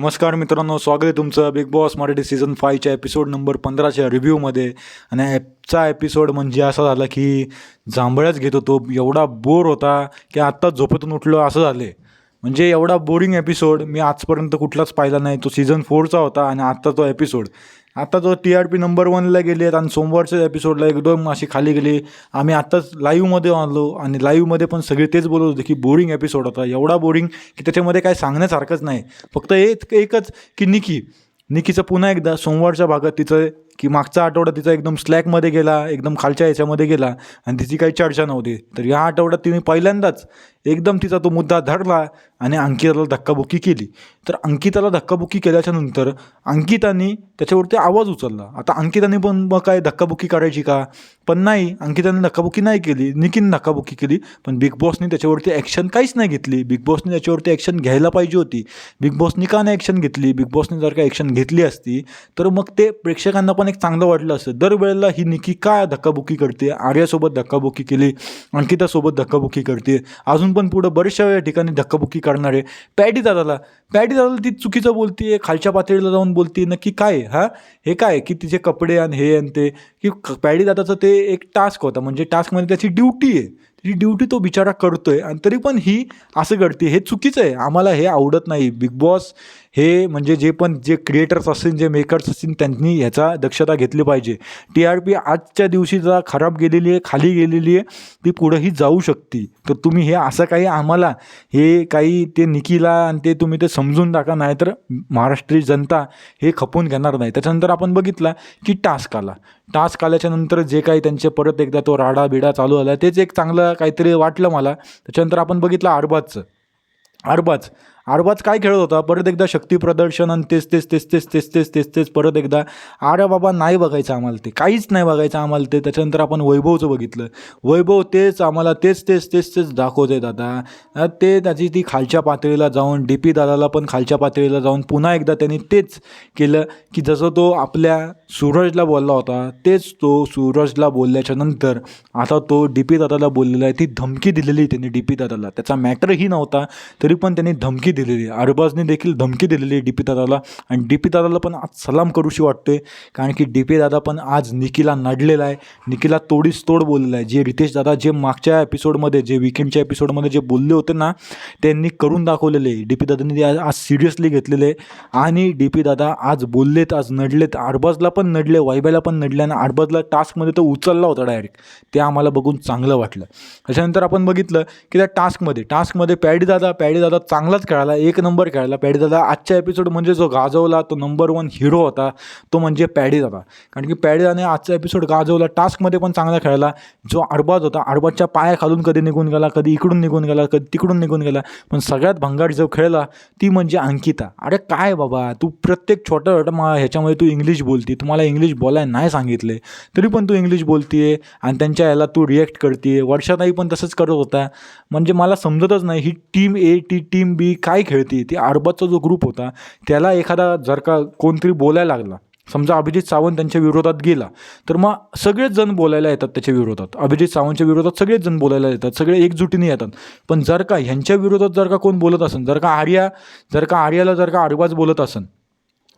नमस्कार मित्रांनो स्वागत आहे तुमचं बिग बॉस मराठी सीझन फायच्या एपिसोड नंबर पंधराच्या रिव्ह्यूमध्ये आणि ॲपचा एपिसोड म्हणजे असा झाला की जांभळ्याच घेत होतो. एवढा बोर होता की आत्ताच झोपेतून उठलो असं झाले. म्हणजे एवढा बोरिंग एपिसोड मी आजपर्यंत कुठलाच पाहिला नाही. तो सीझन फोरचा होता आणि आत्ता तो एपिसोड आता जो टी आर पी नंबर वनला गेले आहेत आणि सोमवारच्या एपिसोडला एकदम अशी खाली गेली. आम्ही आत्ताच लाईव्हमध्ये आणलो आणि लाईव्हमध्ये पण सगळे तेच बोलत होते की बोरिंग एपिसोड होता. एवढा बोरिंग की त्याच्यामध्ये काय सांगण्यासारखंच नाही. फक्त एक एकच की निकी. निकीचं पुन्हा एकदा सोमवारच्या भागात तिचं की मागचा आठवडा तिचा एकदम स्लॅकमध्ये गेला एकदम खालच्या याच्यामध्ये गेला आणि तिची काही चर्चा नव्हती. तर या आठवड्यात तिने पहिल्यांदाच एकदम तिचा तो मुद्दा धरला आणि अंकिताला धक्काबुक्की केली. तर अंकिताला धक्काबुक्की केल्याच्यानंतर अंकिताने त्याच्यावरती आवाज उचलला. आता अंकिताने पण मग काय धक्काबुक्की करायची का? पण नाही अंकिताने धक्काबुक्की नाही केली. निकीन धक्काबुक्की केली पण बिग बॉसने त्याच्यावरती ॲक्शन काहीच नाही घेतली. बिग बॉसने त्याच्यावरती ॲक्शन घ्यायला पाहिजे होती. बिग बॉसने का नाही ॲक्शन घेतली? बिग बॉसने जर का ॲक्शन घेतली असती तर मग ते प्रेक्षकांना पण एक चांगलं वाटलं असतं. दरवेळेला ही निकी काय धक्काबुक्की करते? आर्यासोबत धक्काबुक्की केली अंकितासोबत धक्काबुक्की करते. अजून पण पुढं बऱ्याचशा वेळा ठिकाणी धक्काबुक्की करणार आहे. पॅडी दादाला पॅडी दादाला ती चुकीचं बोलते खालच्या पातळीला जाऊन बोलते नक्की काय हा? हे काय की तिचे कपडे आणि हे आणि ते की पॅडी दादाचं ते एक टास्क होता. म्हणजे टास्कमध्ये त्याची ड्युटी आहे. ती ड्युटी तो बिचारा करतोय आणि तरी पण ही असं घडते. हे चुकीचं आहे. आम्हाला हे आवडत नाही. बिग बॉस हे म्हणजे जे पण जे क्रिएटर्स असतील जे मेकर्स असतील त्यांनी ह्याचा दक्षता घेतली पाहिजे. टी आर पी आजच्या दिवशी जरा खराब गेलेली आहे खाली गेलेली आहे ती पुढंही जाऊ शकते. तर तुम्ही हे असं काही आम्हाला हे काही ते निकीला आणि ते तुम्ही ते समजून टाका नाही तर महाराष्ट्रीय जनता हे खपून घेणार नाही. त्याच्यानंतर आपण बघितला की टास्क आला. टास्क आल्याच्यानंतर जे काही त्यांचे परत एकदा तो राडा बिडा चालू आला तेच एक चांगलं काहीतरी वाटलं मला. त्याच्यानंतर आपण बघितलं अरबाजचं. अरबाज. आरबाज काय खेळत होता? परत एकदा शक्ती प्रदर्शन आणि तेच तेच तेच तेच तेच तेच तेच तेच परत एकदा अरे बाबा नाही बघायचं आम्हाला ते. काहीच नाही बघायचं आम्हाला ते. त्याच्यानंतर आपण वैभवचं बघितलं. वैभव तेच आम्हाला तेच तेच तेच तेच दाखवते दादा ते त्याची ती खालच्या पातळीला जाऊन डी पी दादाला पण खालच्या पातळीला जाऊन पुन्हा एकदा त्यांनी तेच केलं की जसं तो आपल्या सूरजला बोलला होता तेच तो सूरजला बोलल्याच्या नंतर आता तो डी पी दादाला बोललेला आहे. ती धमकी दिलेली त्यांनी डी पी दादाला. त्याचा मॅटरही नव्हता तरी पण त्यांनी धमकी दिलेली अरबाजने देखील धमकी दिलेली आहे डी पी दादाला. आणि डी पी दादाला पण आज सलाम करूशी वाटतोय. कारण की डी पी दादा पण आज निकीला नडलेला आहे. निकीला तोडीस तोड बोललेला आहे. जे रितेश दादा जे मागच्या एपिसोडमध्ये जे विकेंडच्या एपिसोडमध्ये जे बोलले होते ना त्यांनी करून दाखवलेले डी पी दादांनी ते आज आज सिरियसली घेतलेले आणि डी पी दादा आज बोललेत आज नडलेत. अरबाजला पण नडले वायबाला पण नडले आणि अरबाजला टास्कमध्ये तो उचलला होता डायरेक्ट ते आम्हाला बघून चांगलं वाटलं. त्याच्यानंतर आपण बघितलं की त्या टास्कमध्ये टास्कमध्ये पॅडी दादा पॅडी दादा चांगलाच खेळाला एक नंबर खेळाला पॅडी दादा आजच्या एपिसोड म्हणजे जो गाजवला तो नंबर वन हिरो होता तो म्हणजे पॅडी दादा. कारण की पॅडी दादाने आजचा एपिसोड गाजवला टास्कमध्ये पण चांगला खेळला जो अरबाज होता अरबाजच्या पायाखालून कधी निघून गेला कधी इकडून निघून गेला कधी तिकडून निघून गेला. पण सगळ्यात भंगाट जो खेळला ती म्हणजे अंकिता. अरे काय बाबा तू प्रत्येक छोटा छोटा मा ह्याच्यामध्ये तू इंग्लिश बोलती. तुम्हाला इंग्लिश बोलायला नाही सांगितले. तरी पण तू इंग्लिश बोलतीये आणि त्यांच्या याला तू रिॲक्ट करते वर्षाताई पण तसंच करत होता. म्हणजे मला समजतच नाही ही team A T team B काय खेळते? ती अरबाजचा जो ग्रुप होता त्याला एखादा जर का कोणतरी बोलायला लागला समजा अभिजित सावंत त्यांच्या विरोधात गेला तर मग सगळेच जण बोलायला येतात त्याच्या विरोधात. अभिजित सावंतच्या विरोधात सगळेच जण बोलायला येतात सगळे एकजुटीने येतात. पण जर का ह्यांच्या विरोधात जर का कोण बोलत असेल जर का आर्या जर का आर्याला जर का अरबाज बोलत असेल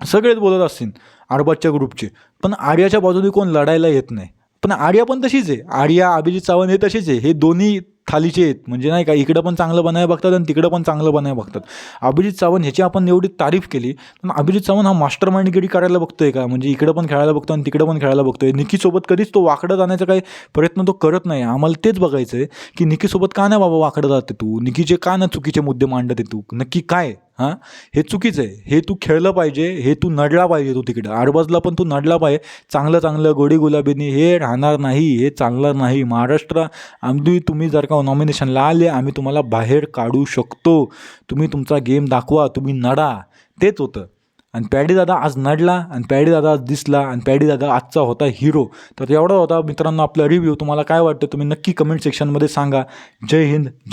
सगळेच बोलत असतील अरबाजच्या ग्रुपचे पण आर्याच्या बाजूने कोण लढायला येत नाही. पण आर्या पण तशीच आहे. आर्या अभिजित सावंत हे तसेच आहे. हे दोन्ही थालीचे आहेत. म्हणजे नाही का इकडं पण चांगलं बनाय बघतात आणि तिकडं पण चांगलं बनाय बघतात. अभिजित सावंत ह्याची आपण एवढी तारीफ केली पण अभिजित सावंत हा मास्टर माइंडगिरी करायला बघतोय का? म्हणजे इकडं पण खेळायला बघतो आणि तिकडं पण खेळायला बघतोय. निकीसोबत कधीच तो वाकडं जाण्याचा काही प्रयत्न तो करत नाही. आम्हाला तेच बघायचं आहे की निकीसोबत का नाही बाबा वाकडं जाते तू? निकीचे का ना चुकीचे मुद्दे मांडत आहे तू? नक्की काय? हां? हे चुकीचं आहे. हे तू खेळलं पाहिजे हे तू नडला पाहिजे तू तिकडं. आडबाजला पण तू नडला पाहिजे. चांगलं चांगलं गोडी गुलाबीनी हे राहणार नाही हे चांगलं नाही. महाराष्ट्र आम्ही तुम्ही जर का नॉमिनेशनला आले आम्ही तुम्हाला बाहेर काढू शकतो. तुम्ही तुमचा गेम दाखवा तुम्ही नडा. तेच होतं. आणि पॅडी दादा आज नडला आणि पॅडी दादा आज दिसला आणि पॅडी दादा आजचा होता हिरो तर एवढा होता मित्रांनो आपला रिव्ह्यू तुम्हाला काय वाटतं तुम्ही नक्की कमेंट सेक्शनमध्ये सांगा. जय हिंद जय